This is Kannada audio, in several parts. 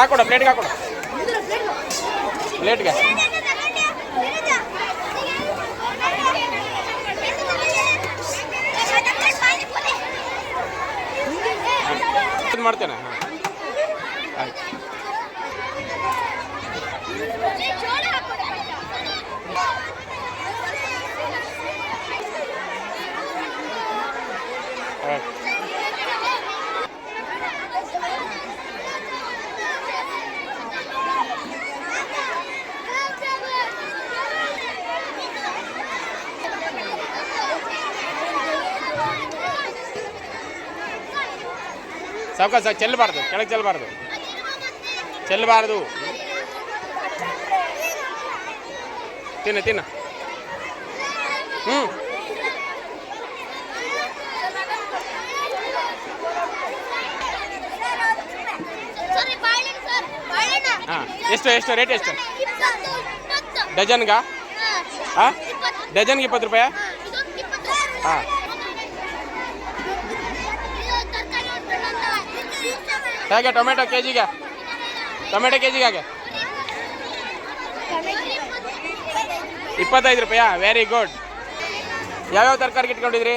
ಹಾಕೊಡು ಹಾಕೊಡು. ಪ್ಲೇಟ್ಗೆ ಹಾಕೊಡು ಪ್ಲೇಟ್ಗೆ ಮಾಡ್ತೇನೆ ಆಯ್ತು. ಸಾವ್ಕಾಶ ಚೆಲ್ಲಬಾರ್ದು ಕೆಳಗೆ ಚೆಲ್ಲಬಾರ್ದು ಚೆಲ್ಲಬಾರ್ದು ತಿನ್ನ ತಿನ್ನ. ಹ್ಞೂ ಹಾಂ ಎಷ್ಟು ಎಷ್ಟು ರೇಟ್ ಎಷ್ಟು? ಡಜನ್ಗಾ? ಹಾಂ. ಡಜನ್ಗೆ ಇಪ್ಪತ್ತು ರೂಪಾಯಿ? ಹಾಂ ಹೇಗೆ ಟೊಮೆಟೊ ಕೆ ಜಿಗೆ ಟೊಮೆಟೊ ಕೆ ಜಿಗೆ ಹೇಗೆ. ಇಪ್ಪತ್ತೈದು ರೂಪಾಯಾ? ವೆರಿ ಗುಡ್ ಯಾವ್ಯಾವ ತರಕಾರಿ ಇಟ್ಕೊಂಡಿದ್ರಿ?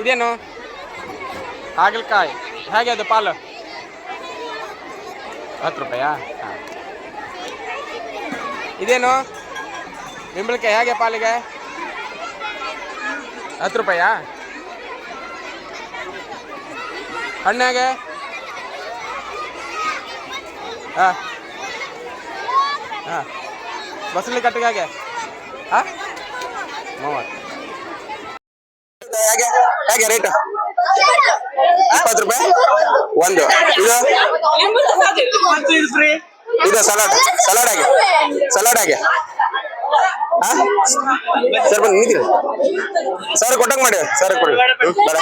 ಇದೇನು? ಹಾಗಲಕಾಯಿ. ಹೇಗೆ ಅದು ಪಾಲು? ಹತ್ತು ರೂಪಾಯಾ? ಹಾಂ. ಇದೇನು? ನಿಂಬಳಕಾಯಿ ಹೇಗೆ ಪಾಲಿಗೆ? ಹತ್ತು ರೂಪಾಯಾ? ಹಣ್ಣು ಹೇಗೆ? ಹಾಂ. ಹಾಂ. ಬಸಳಿ ಕಟ್ಟಿಗೆ ಹೇಗೆ? ಹಾಂ? ಮೂವತ್ತು. ಹೇಗೆ? ಹೇಗೆ ರೇಟ್ ಇಪ್ಪತ್ತು ರೂಪಾಯಿ? ಒಂದು. ಇದು? ಇದು ಸಲಾಡ್ ಸಲಾಡ್ ಹಾಗೆ. ಸಲಾಡ್ ಹಾಗೆ. ಹಾ? ಸರ್ ಬಂದು ನಿಂತಿರಿ. ಸರ್ ಕೊಟ್ಟಂಗೆ ಮಾಡಿ. ಸರ್ ಕೊಡಿ. ಹಾಗೆ ಬೇಡ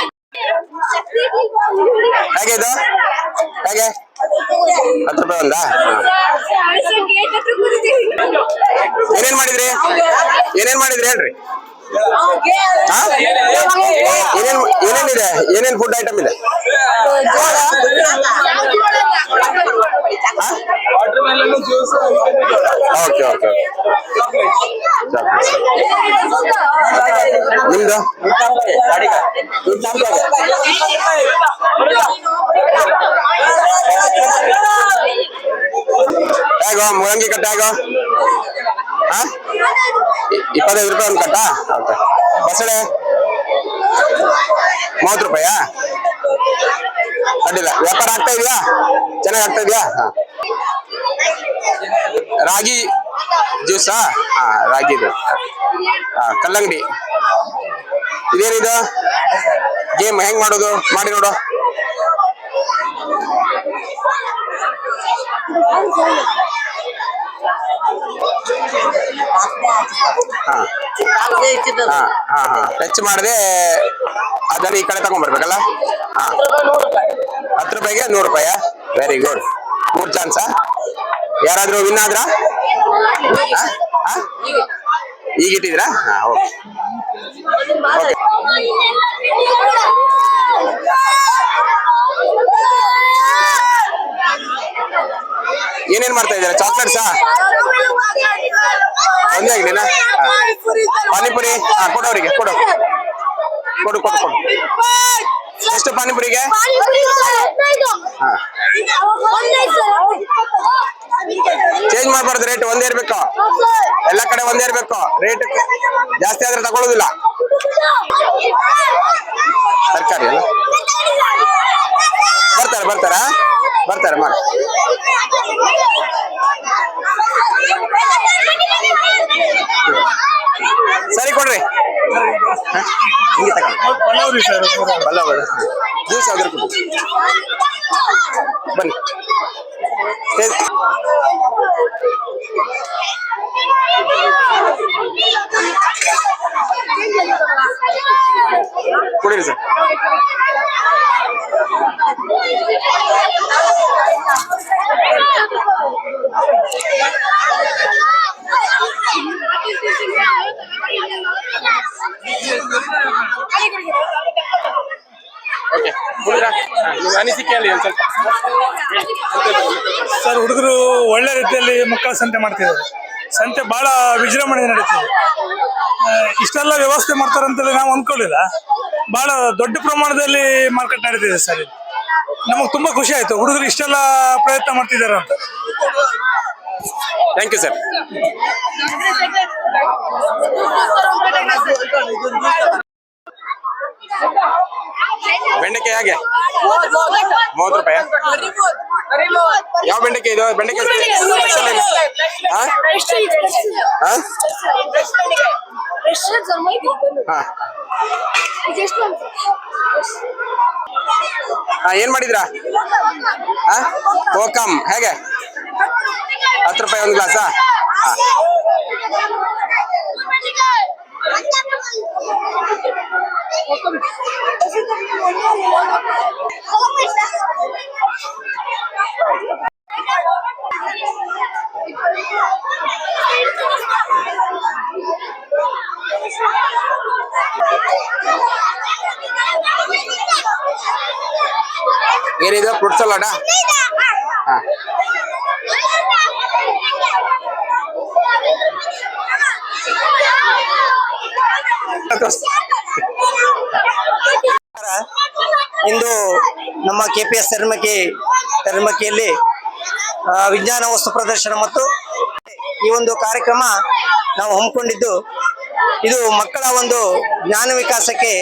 ಹೇಗೆ ಇದು? ಹೇಗೆ? ರೂಪಾಯಿ ಏನೇನ್ ಮಾಡಿದ್ರಿ? ಏನೇನ್ ಮಾಡಿದ್ರಿ ಹೇಳ್ರಿ? ಏನೇನ್ ಏನೇನಿದೆ ಏನೇನ್ ಫುಡ್ ಐಟಮ್ ಇದೆ? ಓಕೆ ಓಕೆ ನಿಮ್ದು? ಕಟ್ಟಾಗೋ? ಹಾ ಇ- ಇಪ್ಪತ್ತೈದು ರೂಪಾಯಿ ಒಂದು ಕಟ್ಟ? ಓಕೆ. ಬಸಳೆ? ಮೂವತ್ತು ರೂಪಾಯಾ? ಅಡ್ಡಿಲ್ಲ ವ್ಯಾಪಾರ ಆಗ್ತಾ ಇದೆಯಾ? ಚೆನ್ನಾಗಿ ಆಗ್ತಾ ಇದೆಯಾ? ಹಾ. ರಾಗಿ ಜ್ಯೂಸಾ? ಹಾ ರಾಗಿದು ಹಾ, ಕಲ್ಲಂಗಡಿ. ಇದೇನಿದು? ಗೇಮ್ ಹೆಂಗ್ ಮಾಡೋದು? ಮಾಡಿ ನೋಡು. ಹಾ ಹಾ ಹಾ. ಟಚ್ ಮಾಡದೆ ಅದನ್ನ ಈ ಕಡೆ ತಗೊಂಡ್ಬರ್ಬೇಕಲ್ಲ ಹಾ. ಹತ್ತು ರೂಪಾಯಿಗೆ ನೂರು ರೂಪಾಯ ವೆರಿ ಗುಡ್ ಮೂರ್ ಚಾನ್ಸಾ ಯಾರಾದ್ರೂ ವಿನ್ ಆದ್ರ? ಈಗ ಇಟ್ಟಿದ್ರಾ ಓಕೆ ಏನೇನ್ ಮಾಡ್ತಾ ಇದ್ದೀರಾ? ಚಾಕ್ಲೇಟ್ಸಾ ಒಂದೇ ಆಗ್ಲಿನ ಪಾನಿಪುರಿ. ಹಾ ಕೊಡು ಅವರಿಗೆ ಕೊಡು. ಕೊಡು ಕೊಡು ಕೊಡು. ಎಷ್ಟು ಪಾನಿಪುರಿಗೆ? ಚೇಂಜ್ ಮಾಡಬಾರ್ದು ರೇಟ್ ಒಂದೇ ಇರ್ಬೇಕು. ಎಲ್ಲ ಕಡೆ ಒಂದೇ ಇರ್ಬೇಕು. ರೇಟ್ ಜಾಸ್ತಿ ಆದ್ರೆ ತಗೊಳ್ಳೋದಿಲ್ಲ. ತರಕಾರಿ ಅಲ್ಲ? ಬರ್ತಾರೆ, ಬರ್ತಾರಾ? ಬರ್ತಾರೆ ಮಾಡಿ ಸರಿ ಕೊಡ್ರಿ? ಹಿಂಗೆ ತಗೊಳ್ಳಿ. ಸರ್ ಪಲ್ಲವ್ ಜ್ಯೂಸ್ ಯಾವ್ದಾರು ಕೊಡಿ. ಬನ್ನಿ ಏ- ಕುಡೀರಿ ಸರ್ ಓಕೆ ಓಕೆ ಹುಡುಗ ನಿಮ್ಮ ಅನಿಸಿಕೆ ಅಲ್ಲಿ ಒಂದು ಸ್ವಲ್ಪ. ಸರ್ ಹುಡುಗರು ಒಳ್ಳೆ ರೀತಿಯಲ್ಲಿ ಮಕ್ಕಳ ಸಂತೆ ಮಾಡ್ತಿದ್ದಾರೆ. ಸಂತೆ ಬಹಳ ವಿಜೃಂಭಣೆ ನಡೀತಿದೆ. ಇಷ್ಟೆಲ್ಲ ವ್ಯವಸ್ಥೆ ಮಾಡ್ತಾರಂತೇಳಿ ನಾವು ಅನ್ಕೊಳ್ಳಿಲ್ಲ. ಬಹಳ ದೊಡ್ಡ ಪ್ರಮಾಣದಲ್ಲಿ ಮಾರ್ಕೆಟ್ ನಡೀತಿದೆ ಸರ್ ಇದು. ನಮಗೆ ತುಂಬಾ ಖುಷಿ ಆಯ್ತು. ಹುಡುಗರು ಇಷ್ಟೆಲ್ಲ ಪ್ರಯತ್ನ ಮಾಡ್ತಿದ್ದಾರೆ ಅಂತ. ಥ್ಯಾಂಕ್ ಯು ಸರ್ ಬೆಂಡೆಕಾಯಿ ಹೇಗೆ? ಮೂವತ್ತು ರೂಪಾಯಿ. ಯಾವ ಬೆಂಡೆಕಾಯಿ ಇದು? ಬೆಂಡೆಕಾಯಿ ಸ್ಪೆಷಲ್ ಏನು? ಹಾ? ಏನ್ ಮಾಡಿದ್ರಾ? ಹಾ? ಕೋಕಮ್ ಹೇಗೆ? ಹತ್ತು ರೂಪಾಯಿ ಒಂದು ಗ್ಲಾಸಾ ಹಾ. ಏನಿದು ಫ್ರೂಟ್ ಸಲಾಡಾ ಹಾ ಇಂದು ನಮ್ಮ ಕೆ ಪಿ ಎಸ್ ತೆರಮಕಿ ತೆರಮಕಿಯಲ್ಲಿ ವಿಜ್ಞಾನ ವಸ್ತು ಪ್ರದರ್ಶನ ಮತ್ತು ಈ ಒಂದು ಕಾರ್ಯಕ್ರಮ ನಾವು ಹಮ್ಮಿಕೊಂಡಿದ್ದು, ಇದು ಮಕ್ಕಳ ಒಂದು ಜ್ಞಾನ ವಿಕಾಸಕ್ಕೆ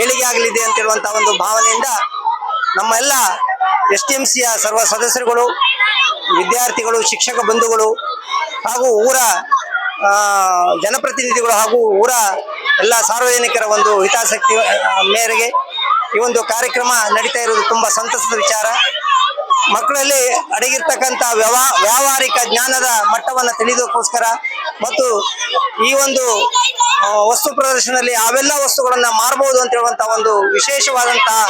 ಏಳಿಗೆ ಆಗಲಿದೆ ಅಂತ ಹೇಳುವಂತ ಒಂದು ಭಾವನೆಯಿಂದ ನಮ್ಮ ಎಲ್ಲ ಎಸ್ ಟಿ ಎಂ ಸಿಯ ಸರ್ವ ಸದಸ್ಯರುಗಳು, ವಿದ್ಯಾರ್ಥಿಗಳು, ಶಿಕ್ಷಕ ಬಂಧುಗಳು ಹಾಗೂ ಊರ ಜನಪ್ರತಿನಿಧಿಗಳು ಹಾಗೂ ಊರ ಎಲ್ಲ ಸಾರ್ವಜನಿಕರ ಒಂದು ಹಿತಾಸಕ್ತಿ ಮೇರೆಗೆ ಈ ಒಂದು ಕಾರ್ಯಕ್ರಮ ನಡೀತಾ ಇರುವುದು ತುಂಬಾ ಸಂತಸದ ವಿಚಾರ. ಮಕ್ಕಳಲ್ಲಿ ಅಡಗಿರ್ತಕ್ಕಂಥ ವ್ಯವಹಾರ ವ್ಯಾವಹಾರಿಕ ಜ್ಞಾನದ ಮಟ್ಟವನ್ನು ತಿಳಿದೋಕ್ಕೋಸ್ಕರ ಮತ್ತು ಈ ಒಂದು ವಸ್ತು ಪ್ರದರ್ಶನದಲ್ಲಿ ಅವೆಲ್ಲ ವಸ್ತುಗಳನ್ನ ಮಾರಬಹುದು ಅಂತ ಹೇಳುವಂತ ಒಂದು ವಿಶೇಷವಾದಂತಹ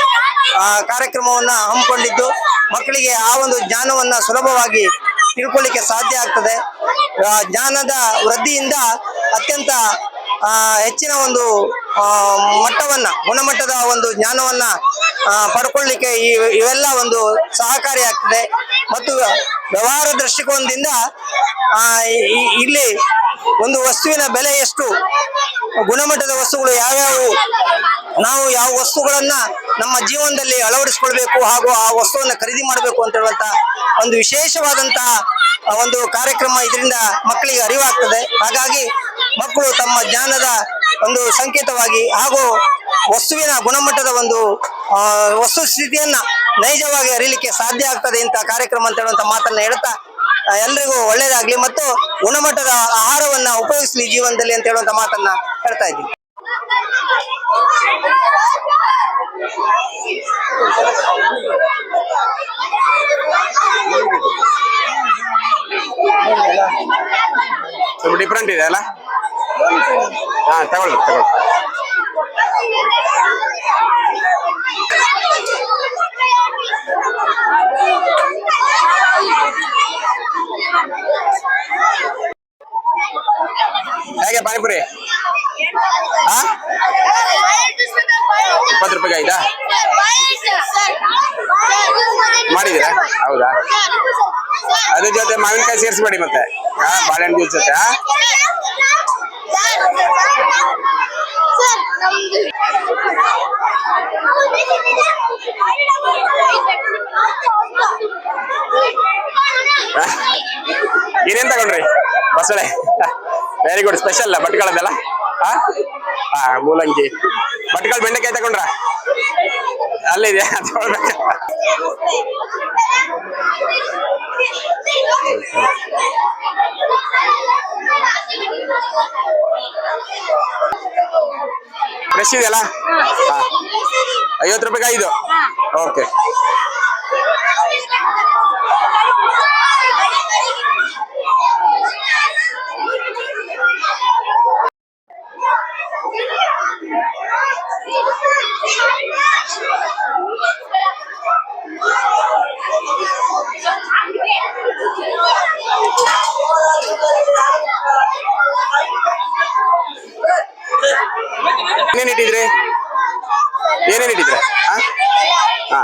ಕಾರ್ಯಕ್ರಮವನ್ನು ಹಮ್ಮಿಕೊಂಡಿದ್ದು ಮಕ್ಕಳಿಗೆ ಆ ಒಂದು ಜ್ಞಾನವನ್ನ ಸುಲಭವಾಗಿ ತಿಳ್ಕೊಳ್ಳಿಕ್ಕೆ ಸಾಧ್ಯ ಆಗ್ತದೆ. ಜ್ಞಾನದ ವೃದ್ಧಿಯಿಂದ ಅತ್ಯಂತ ಹೆಚ್ಚಿನ ಒಂದು ಮಟ್ಟವನ್ನ, ಗುಣಮಟ್ಟದ ಒಂದು ಜ್ಞಾನವನ್ನ ಪಡ್ಕೊಳ್ಳಿಕ್ಕೆ ಈ, ಇವೆಲ್ಲ ಒಂದು ಸಹಕಾರಿಯಾಗ್ತದೆ ಮತ್ತು ವ್ಯವಹಾರ ದೃಷ್ಟಿಕೋನದಿಂದ ಇಲ್ಲಿ ಒಂದು ವಸ್ತುವಿನ ಬೆಲೆ ಎಷ್ಟು, ಗುಣಮಟ್ಟದ ವಸ್ತುಗಳು ಯಾವ್ಯಾವು, ನಾವು ಯಾವ ವಸ್ತುಗಳನ್ನ ನಮ್ಮ ಜೀವನದಲ್ಲಿ ಅಳವಡಿಸ್ಕೊಳ್ಬೇಕು ಹಾಗೂ ಆ ವಸ್ತುವನ್ನ ಖರೀದಿ ಮಾಡಬೇಕು ಅಂತ ಹೇಳುವಂತ ಒಂದು ವಿಶೇಷವಾದಂತಹ ಒಂದು ಕಾರ್ಯಕ್ರಮ ಇದರಿಂದ ಮಕ್ಕಳಿಗೆ ಅರಿವಾಗ್ತದೆ. ಹಾಗಾಗಿ ಮಕ್ಕಳು ತಮ್ಮ ಜ್ಞಾನದ ಒಂದು ಸಂಕೇತವಾಗಿ ಹಾಗೂ ವಸ್ತುವಿನ ಗುಣಮಟ್ಟದ ಒಂದು ವಸ್ತು ಸ್ಥಿತಿಯನ್ನ ನೈಜವಾಗಿ ಅರಿಲಿಕ್ಕೆ ಸಾಧ್ಯ ಆಗ್ತದೆ ಇಂಥ ಕಾರ್ಯಕ್ರಮ ಅಂತ ಹೇಳುವಂತ ಮಾತನ್ನ ಹೇಳ್ತಾ ಎಲ್ಲರಿಗೂ ಒಳ್ಳೇದಾಗ್ಲಿ ಮತ್ತು ಗುಣಮಟ್ಟದ ಆಹಾರವನ್ನ ಉಪಯೋಗಿಸ್ಲಿ ಜೀವನದಲ್ಲಿ ಅಂತ ಹೇಳುವಂತ ಮಾತನ್ನ ಹೇಳ್ತಾ ಇದ್ದೀನಿ. ಸ್ವಲ್ಪ ಡಿಫ್ರೆಂಟ್ ಇದೆ ಅಲ್ಲ? ಹಾ, ತಗೊಳ್ಳಿ ತಗೊಳ್ಳಿ. ಹೇಗೆ ಪಾನಿಪುರಿ? ಹಾ? ಇಪ್ಪತ್ತು ರೂಪಾಯಿಗೆ ಆಯ್ತಾ ಮಾಡಿದ್ದೀರಾ? ಹೌದಾ? ಅದ್ರ ಜೊತೆ ಮಾವಿನಕಾಯಿ ಸೇರಿಸ್ಬೇಡಿ ಮತ್ತೆ. ಬಾಳೆಹಣ್ಣು ಜ್ಯೂಸ್ ಜೊತೆ ಏನೇನ್ ತಗೊಂಡ್ರಿ? ಬಸಳೆ. ವೆರಿ ಗುಡ್ ಸ್ಪೆಷಲ್ ಭಟ್ಗಳದ್ದಲ್ಲ ಹಾ ಮೂಲಂಗಿ. ಬಟ್ಕಲ್ ಬೆಂಡೆಕಾಯಿ ತಗೊಂಡ್ರ? ಅಲ್ಲಿದೆ. ಫ್ರೆಶ್ ಇದೆಯಲ್ಲ? ಹಾ. ಐವತ್ತು ರೂಪಾಯಿಗೆ ಐದು. ಓಕೆ ಏನೇನ್ ಇಟ್ಟಿದ್ರಿ? ಏನೇನ್ ಇಟ್ಟಿದ್ರ? ಹಾ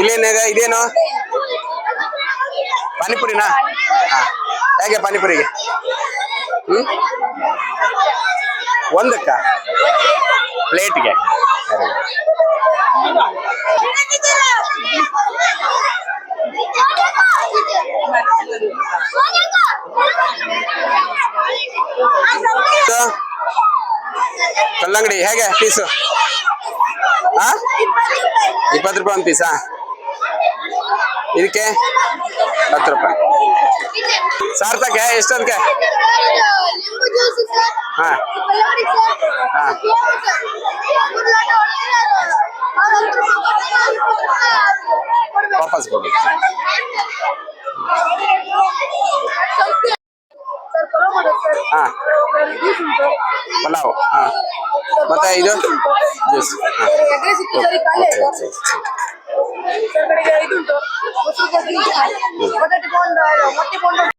ಇಲ್ಲೇನಿದೆ ಇದೇನು? ಪಾನಿಪುರಿನಾ? ಹಾ ಹೇಗೆ ಪಾನಿಪುರಿಗೆ? ಹ್ಮ್? ಒಂದಕ್ಕ? ಪ್ಲೇಟ್ಗೆ ಕಲ್ಲಂಗಡಿ ಹೇಗೆ ಪೀಸು? ಹಾ ಇಪ್ಪತ್ತು ರೂಪಾಯಿ ಒಂದು ಪೀಸಾ? ಇದಕ್ಕೆ ಹತ್ತು ರೂಪಾಯಿ. ಸಾರ್ಥಕ ಎಷ್ಟೊಂದಕ್ಕೆ ಹಾ. ಹಾ. ವಾಪಸ್ ಕೊಡಿ. ಹಾ. ಪಲಾವ್. ಹಾ. ಮತ್ತೆ ಇದು? ಜ್ಯೂಸ್ ಹಾ. ছুটে ছুটে ফিরছে। ওটা একটা পন্ড হলো। মোটটি পন্ড --